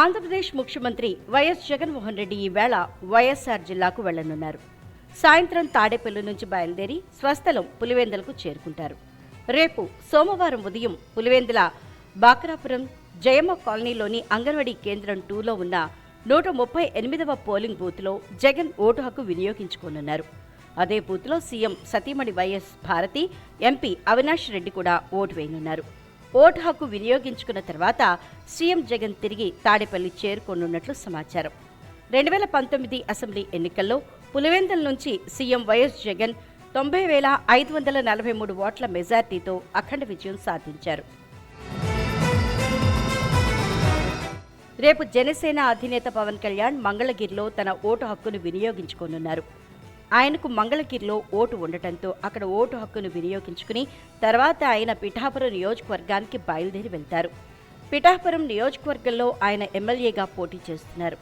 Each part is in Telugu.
ఆంధ్రప్రదేశ్ ముఖ్యమంత్రి వైఎస్ జగన్మోహన్ రెడ్డి ఈవేళ వైఎస్ఆర్ జిల్లాకు వెళ్ళనున్నారు సాయంత్రం తాడేపల్లి నుంచి బయలుదేరి స్వస్థలం పులివెందులకు చేరుకుంటారు. రేపు సోమవారం ఉదయం పులివెందుల బాక్రాపురం జయమ్మ కాలనీలోని అంగన్వాడీ కేంద్రం టూలో ఉన్న నూట ముప్పై ఎనిమిదవ పోలింగ్ బూత్లో జగన్ ఓటు హక్కు వినియోగించుకోనున్నారు. అదే బూత్లో సీఎం సతీమణి వైఎస్ భారతి ఎంపీ అవినాష్ రెడ్డి కూడా ఓటు వేయనున్నారు. ఓటు హక్కు వినియోగించుకున్న తర్వాత సీఎం జగన్ తిరిగి తాడేపల్లి చేరుకోనున్నట్లు సమాచారం. రెండు వేల పంతొమ్మిది అసెంబ్లీ ఎన్నికల్లో పులివెందుల నుంచి సీఎం వైఎస్ జగన్ తొంభై వేల ఐదు వందల నలభై మూడు ఓట్ల మెజార్టీతో అఖండ విజయం సాధించారు. రేపు జనసేన అధినేత పవన్ కళ్యాణ్ మంగళగిరిలో తన ఓటు హక్కును వినియోగించుకోనున్నారు. ఆయనకు మంగళగిరిలో ఓటు ఉండటంతో అక్కడ ఓటు హక్కును వినియోగించుకుని తర్వాత ఆయన పిఠాపురం నియోజకవర్గానికి బయలుదేరి వెళ్తారు. పిఠాపురం నియోజకవర్గంలో ఆయన ఎమ్మెల్యేగా పోటీ చేస్తున్నారు.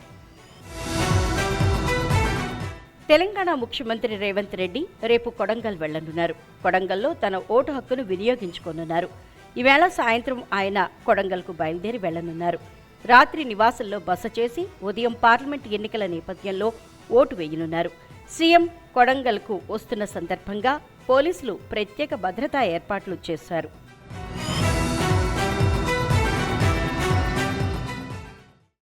తెలంగాణ ముఖ్యమంత్రి రేవంత్ రెడ్డి రేపు కొడంగల్ వెళ్ళనున్నారు కొడంగల్లో తన ఓటు హక్కును వినియోగించుకోనున్నారు. ఈవేళ సాయంత్రం ఆయన కొడంగల్కు బయలుదేరి వెళ్ళనున్నారు రాత్రి నివాసంలో బస చేసి ఉదయం పార్లమెంట్ ఎన్నికల నేపథ్యంలో ఓటు వేయనున్నారు. సీఎం కొడంగల్కు వస్తున్న సందర్భంగా పోలీసులు ప్రత్యేక భద్రతా ఏర్పాట్లు చేశారు.